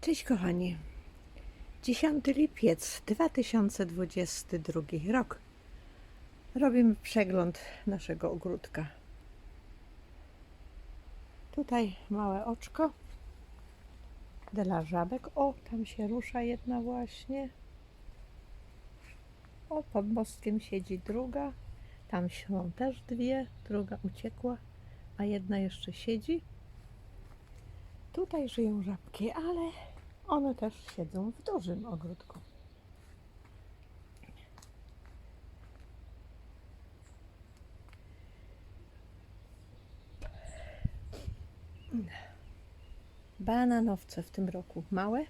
Cześć kochani. 10 lipiec 2022 rok. Robimy przegląd naszego ogródka. Tutaj małe oczko dla żabek. O, tam się rusza jedna właśnie. O, pod mostkiem siedzi druga. Tam są też dwie. Druga uciekła, a jedna jeszcze siedzi. Tutaj żyją żabki, ale one też siedzą w dużym ogródku. Bananowce w tym roku małe,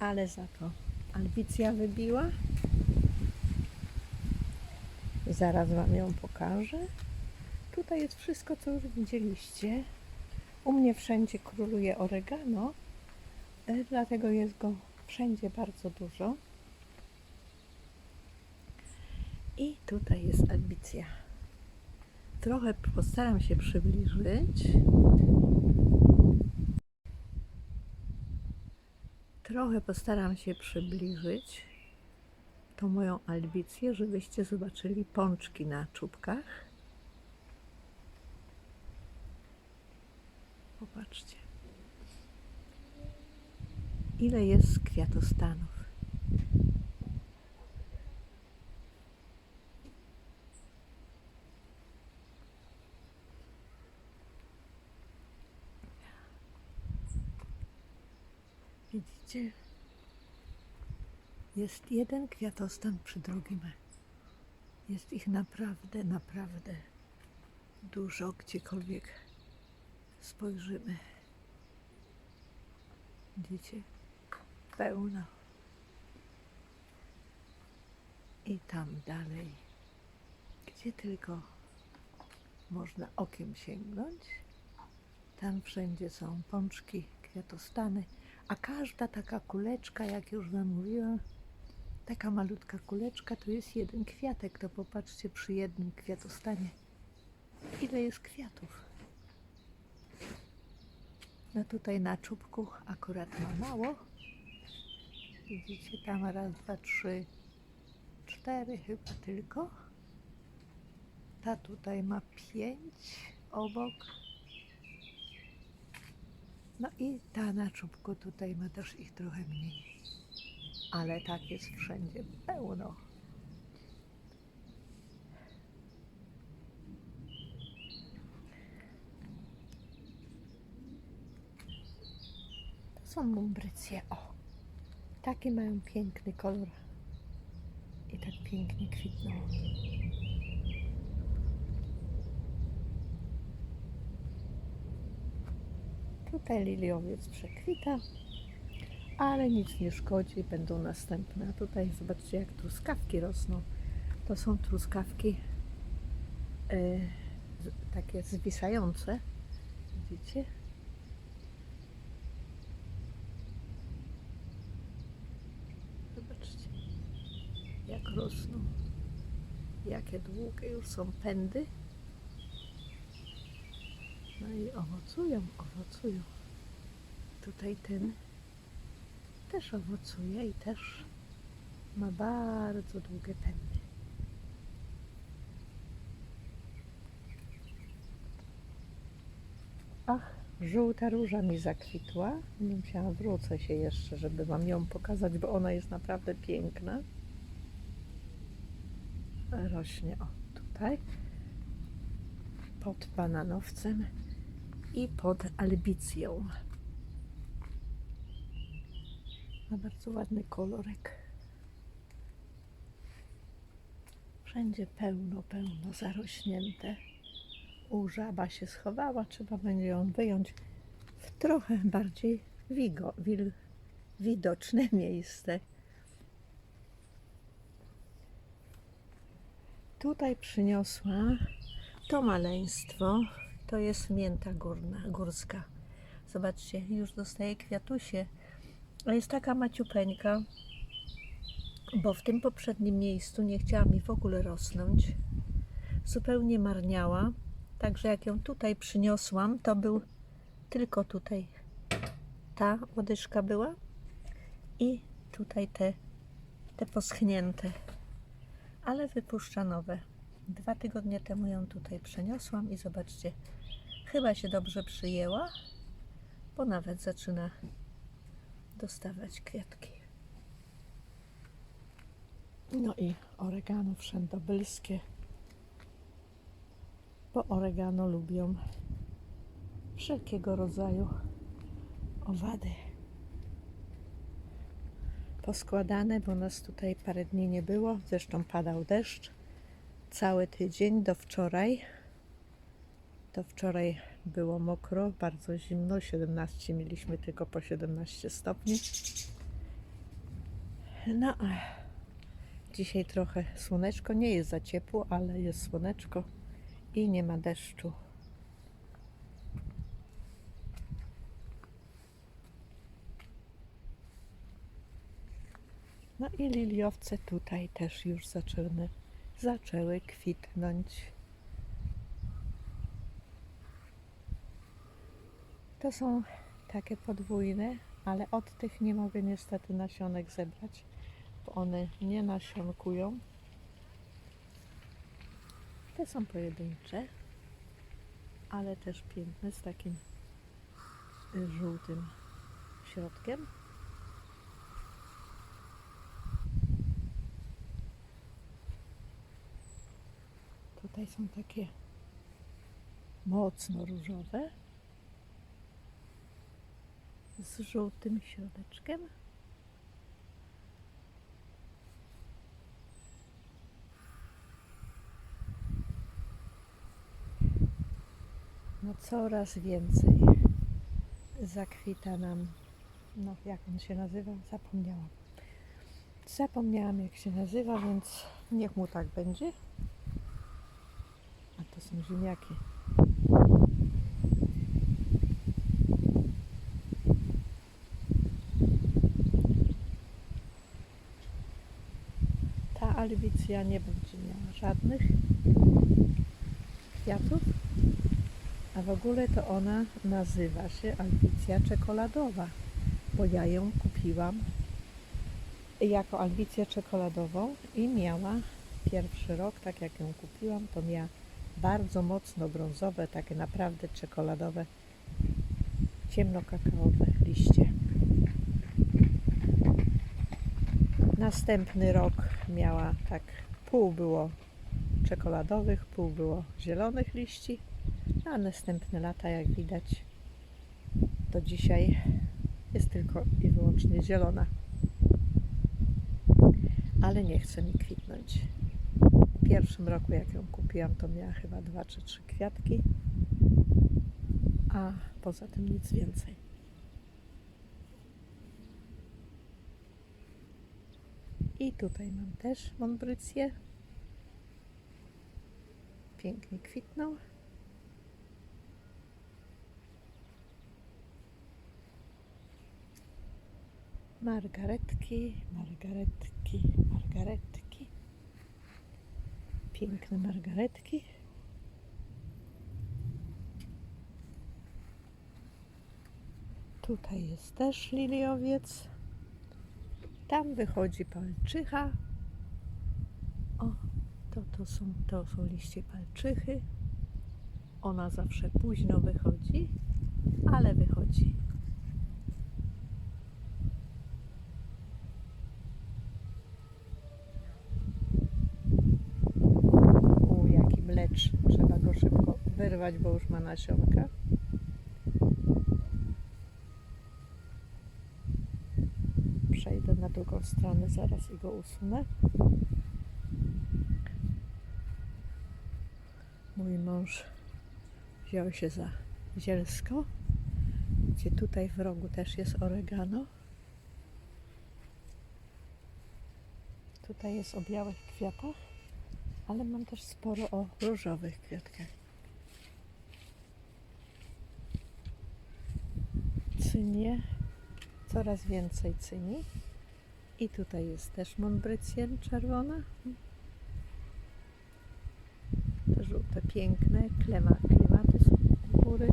ale za to albicja wybiła. Zaraz Wam ją pokażę. Tutaj jest wszystko, co już widzieliście. U mnie wszędzie króluje oregano, dlatego jest go wszędzie bardzo dużo. I tutaj jest albicja. Trochę postaram się przybliżyć. Trochę postaram się przybliżyć tą moją albicję, żebyście zobaczyli pączki na czubkach. Popatrzcie. Ile jest kwiatostanów. Widzicie? Jest jeden kwiatostan przy drugim. Jest ich naprawdę, naprawdę dużo gdziekolwiek spojrzymy. Widzicie? Pełno. I tam dalej, gdzie tylko można okiem sięgnąć, tam wszędzie są pączki, kwiatostany, a każda taka kuleczka, jak już Wam mówiłam, taka malutka kuleczka to jest jeden kwiatek. To popatrzcie przy jednym kwiatostanie, ile jest kwiatów. No tutaj na czubku akurat ma mało. Widzicie, tam raz, dwa, trzy, cztery chyba tylko. Ta tutaj ma pięć obok. No i ta na czubku tutaj ma też ich trochę mniej. Ale tak jest wszędzie pełno. To są mumbrycje. O, taki mają piękny kolor. I tak pięknie kwitną. Tutaj liliowiec przekwita, ale nic nie szkodzi, będą następne. A tutaj zobaczcie, jak truskawki rosną. To są truskawki z- takie zwisające. Widzicie? Zobaczcie, jak rosną. Jakie długie już są pędy. No i owocują, owocują. Tutaj ten też owocuje i też ma bardzo długie pędy. Ach, żółta róża mi zakwitła. Nie musiałam, wrócę się jeszcze, żeby Wam ją pokazać, bo ona jest naprawdę piękna. Rośnie, o, tutaj pod bananowcem i pod albicją. Ma bardzo ładny kolorek. Wszędzie pełno, pełno zarośnięte. U żaba się schowała, trzeba będzie ją wyjąć w trochę bardziej wigo, wil, widoczne miejsce. Tutaj przyniosła to maleństwo to jest mięta górna, górska. Zobaczcie, już dostaje kwiatusie. A jest taka maciupeńka, bo w tym poprzednim miejscu nie chciała mi w ogóle rosnąć. Zupełnie marniała. Także jak ją tutaj przyniosłam, to był tylko tutaj ta łodyżka była i tutaj te, te poschnięte, ale wypuszcza nowe. Dwa tygodnie temu ją tutaj przeniosłam i zobaczcie, chyba się dobrze przyjęła, bo nawet zaczyna dostawać kwiatki. No i oregano wszędobylskie, bo oregano lubią wszelkiego rodzaju owady. Poskładane, bo nas tutaj parę dni nie było, zresztą padał deszcz cały tydzień do wczoraj. Do wczoraj było mokro, bardzo zimno, 17 mieliśmy tylko po 17 stopni. No, dzisiaj trochę słoneczko, nie jest za ciepło, ale jest słoneczko i nie ma deszczu. No i liliowce tutaj też już zaczęły, zaczęły kwitnąć. To są takie podwójne, ale od tych nie mogę niestety nasionek zebrać, bo one nie nasionkują. Te są pojedyncze, ale też piękne z takim y, żółtym środkiem. Tutaj są takie mocno różowe z żółtym środeczkiem. No coraz więcej zakwita nam, no jak on się nazywa? Zapomniałam. Zapomniałam jak się nazywa, więc niech mu tak będzie. To są ziemniaki. Ta albicja nie będzie miała żadnych kwiatów, a w ogóle to ona nazywa się albicja czekoladowa, bo ja ją kupiłam jako albicję czekoladową i miała pierwszy rok, tak jak ją kupiłam, to miała bardzo mocno brązowe, takie naprawdę czekoladowe, ciemnokakaowe liście. Następny rok miała tak pół było czekoladowych, pół było zielonych liści, a następne lata, jak widać, do dzisiaj jest tylko i wyłącznie zielona. Ale nie chce mi kwitnąć. Pierwszym roku, jak ją kupiłam, to miała chyba dwa czy trzy kwiatki, a poza tym nic więcej. I tutaj mam też montbrycję. Pięknie kwitną. Margaretki, margaretki, margaretki. Piękne margaretki. Tutaj jest też liliowiec. Tam wychodzi palczycha. O, to, to, są, to są liście palczychy. Ona zawsze późno wychodzi, ale wychodzi. U, jaki mlecz. Trzeba go szybko wyrwać, bo już ma nasionka. Przejdę na drugą stronę zaraz i go usunę. Mój mąż wziął się za zielsko, gdzie tutaj w rogu też jest oregano. Tutaj jest o białych kwiatach, ale mam też sporo o różowych kwiatkach. Cynie, coraz więcej cyni. I tutaj jest też Montbrycien czerwona. Te żółte, piękne, klema, klimaty są góry.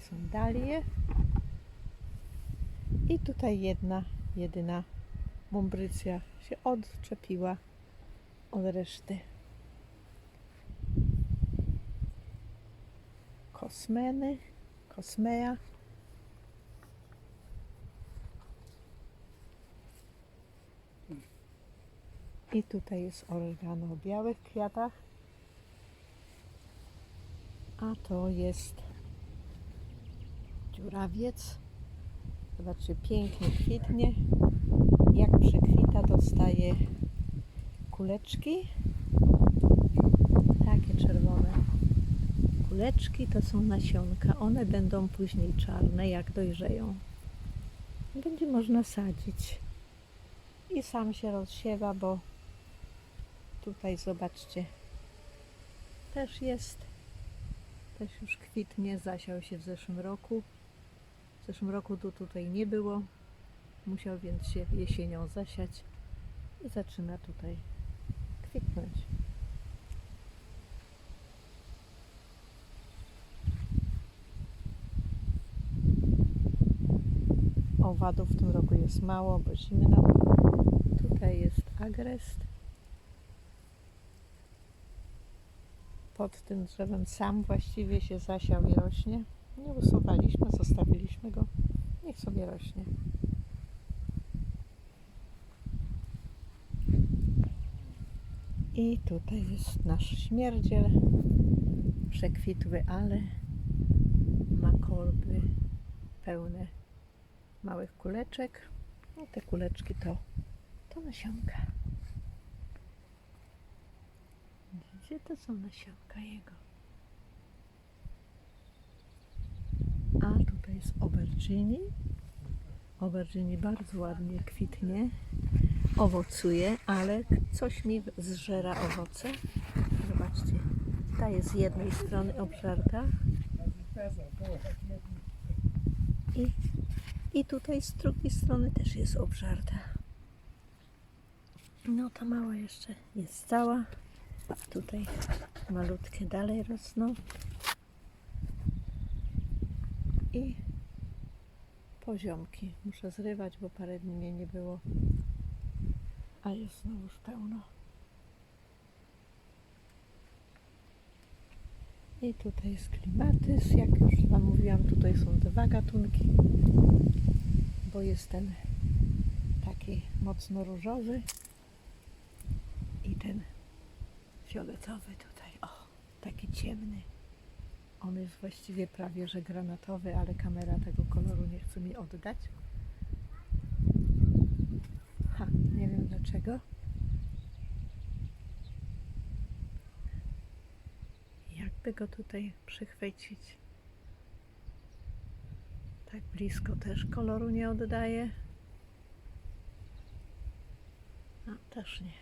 są dalie. I tutaj jedna, jedyna bumbrycja się odczepiła od reszty. Kosmeny, kosmeja. I tutaj jest oregano o białych kwiatach. A to jest dziurawiec. Zobaczcie, pięknie kwitnie. Jak przekwita, dostaje kuleczki. Takie czerwone. Kuleczki to są nasionka. One będą później czarne, jak dojrzeją. Będzie można sadzić. I sam się rozsiewa, bo tutaj zobaczcie, też jest, też już kwitnie, zasiał się w zeszłym roku. W zeszłym roku tu tutaj nie było, musiał więc się jesienią zasiać i zaczyna tutaj kwitnąć. Owadów w tym roku jest mało, bo zimno. Tutaj jest agrest. Pod tym drzewem sam właściwie się zasiał i rośnie. Nie usuwaliśmy, zostawiliśmy go. Niech sobie rośnie. I tutaj jest nasz śmierdziel. Przekwitły, ale ma kolby pełne małych kuleczek. No te kuleczki to, to nasionka. Gdzie to są nasionka jego? A tutaj jest aubergine. Aubergine bardzo ładnie kwitnie, owocuje, ale coś mi zżera owoce. Zobaczcie, ta jest z jednej strony obżarta i, i tutaj z drugiej strony też jest obżarta. No ta mała jeszcze jest cała. Tutaj malutkie dalej rosną. I poziomki. Muszę zrywać, bo parę dni mnie nie było. A jest znowuż pełno. I tutaj jest klimatys. Jak już Wam mówiłam, tutaj są dwa gatunki, bo jest ten taki mocno różowy i ten fioletowy tutaj. O, taki ciemny. On jest właściwie prawie że granatowy, ale kamera tego koloru nie chce mi oddać. Ha, nie wiem dlaczego. Jakby go tutaj przychwycić? Tak blisko też koloru nie oddaje. No, też nie.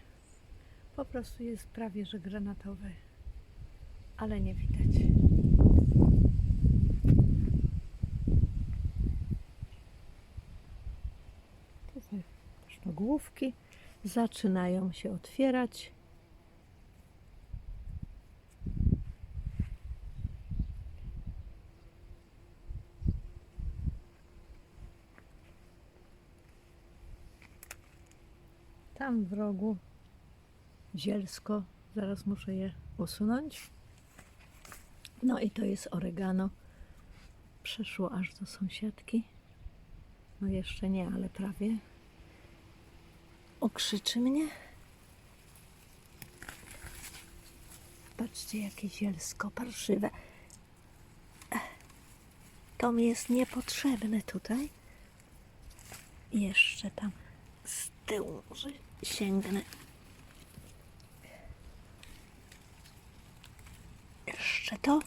Po prostu jest prawie że granatowy, ale nie widać. Tutaj główki zaczynają się otwierać. Tam w rogu zielsko. Zaraz muszę je usunąć. No i to jest oregano. Przeszło aż do sąsiadki. No jeszcze nie, ale prawie. Okrzyczy mnie. Patrzcie, jakie zielsko parszywe. To mi jest niepotrzebne tutaj. Jeszcze tam z tyłu może sięgnę. Jeszcze to.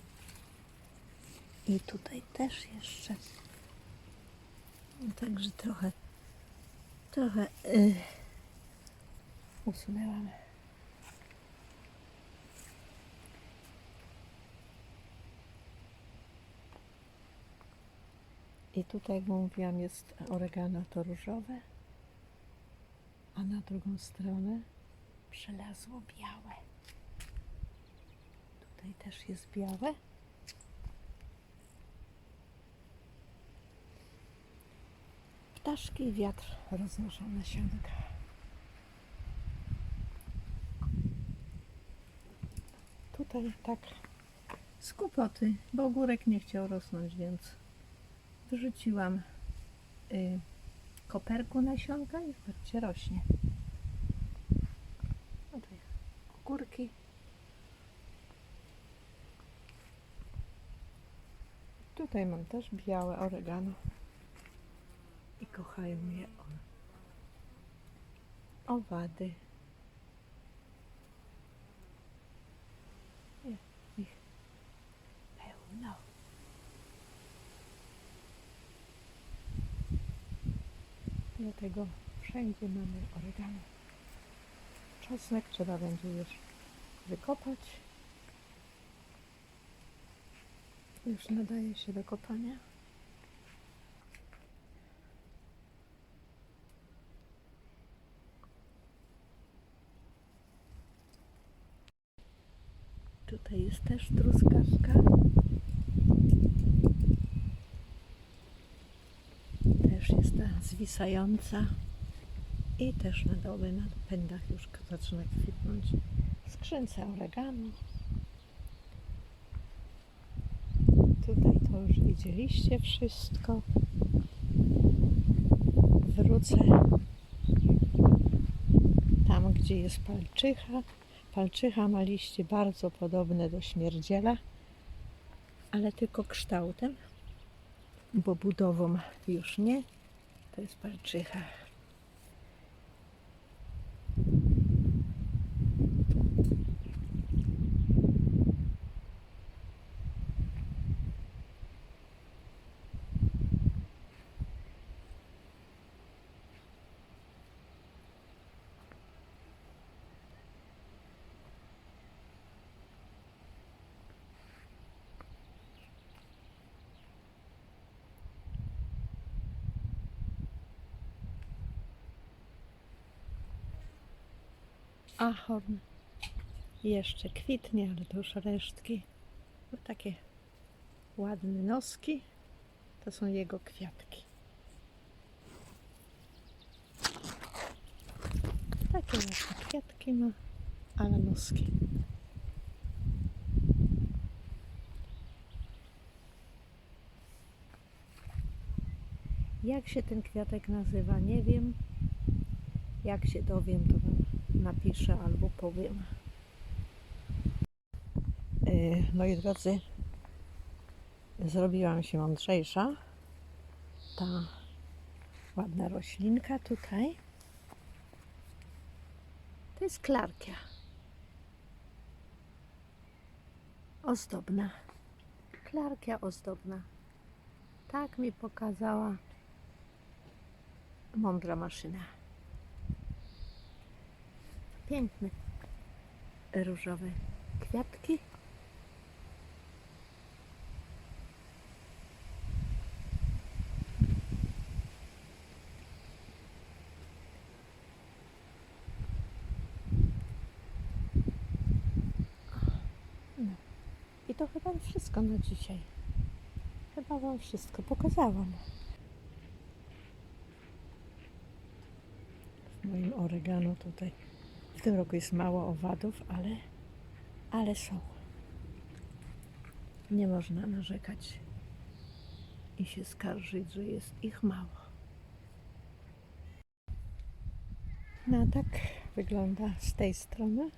I tutaj też jeszcze. Także trochę, trochę y, usunęłam. I tutaj, jak mówiłam, jest oregano to różowe, a na drugą stronę przelazło białe. Tutaj też jest białe. Ptaszki i wiatr roznoszą nasionka. Tutaj tak z kłopoty, bo ogórek nie chciał rosnąć, więc wyrzuciłam y, koperku nasionka i zobaczcie, rośnie. Tutaj ogórki. Tutaj mam też białe oregano i kochają je one. Owady. Jest ich pełno. Dlatego wszędzie mamy oregano. Czosnek trzeba będzie już wykopać. Już nadaje się do kopania. Tutaj jest też truskawka. Też jest ta zwisająca. I też na dole, na pędach już zaczyna kwitnąć. W skrzynce oregano. Tutaj to już widzieliście wszystko. Wrócę tam, gdzie jest palczycha. Palczycha ma liście bardzo podobne do śmierdziela, ale tylko kształtem, bo budową już nie. To jest palczycha. Ahorn jeszcze kwitnie, ale to już resztki. No, takie ładne noski. To są jego kwiatki. Takie ładne kwiatki ma, ale noski. Jak się ten kwiatek nazywa, nie wiem. Jak się dowiem, to Wam napiszę albo powiem. Moi drodzy, zrobiłam się mądrzejsza. Ta ładna roślinka tutaj. To jest klarkia. Ozdobna. Klarkia ozdobna. Tak mi pokazała mądra maszyna. Piękne różowe kwiatki. I to chyba wszystko na dzisiaj. Chyba Wam wszystko pokazałam. W moim oregano tutaj. W tym roku jest mało owadów, ale, ale są. Nie można narzekać i się skarżyć, że jest ich mało. No tak wygląda z tej strony.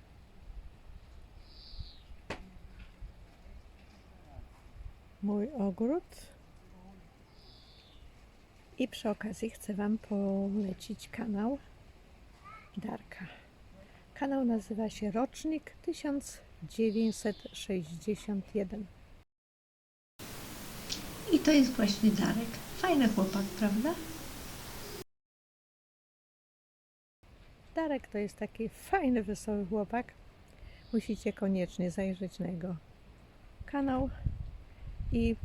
Mój ogród. I przy okazji chcę Wam polecić kanał Darka. Kanał nazywa się Rocznik 1961. I to jest właśnie Darek. Fajny chłopak, prawda? Darek to jest taki fajny, wesoły chłopak. Musicie koniecznie zajrzeć na jego kanał i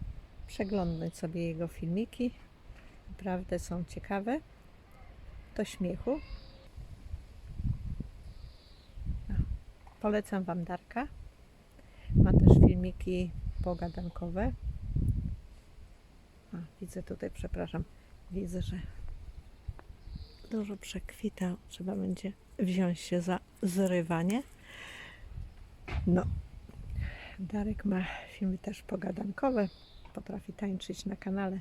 przeglądać sobie jego filmiki. Naprawdę są ciekawe. Do śmiechu. Polecam Wam Darka. Ma też filmiki pogadankowe. A, widzę tutaj, przepraszam, widzę, że dużo przekwita. Trzeba będzie wziąć się za zrywanie. No, Darek ma filmy też pogadankowe. Potrafi tańczyć na kanale,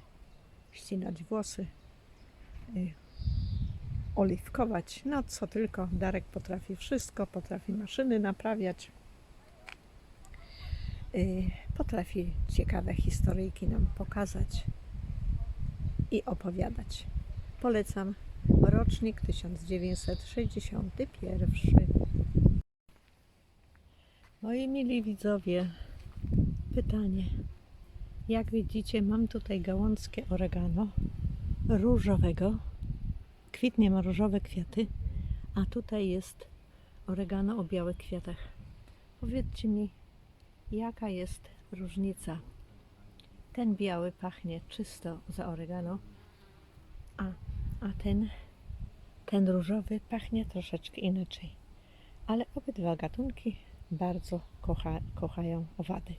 ścinać włosy, y, oliwkować. No co tylko. Darek potrafi wszystko. Potrafi maszyny naprawiać. Y, Potrafi ciekawe historyjki nam pokazać i opowiadać. Polecam rocznik 1961. Moi mili widzowie, pytanie. Jak widzicie, mam tutaj gałązkę oregano różowego. Kwitnie ma różowe kwiaty, a tutaj jest oregano o białych kwiatach. Powiedzcie mi, jaka jest różnica? Ten biały pachnie czysto za oregano, a, a ten, ten różowy pachnie troszeczkę inaczej. Ale obydwa gatunki bardzo kocha, kochają owady.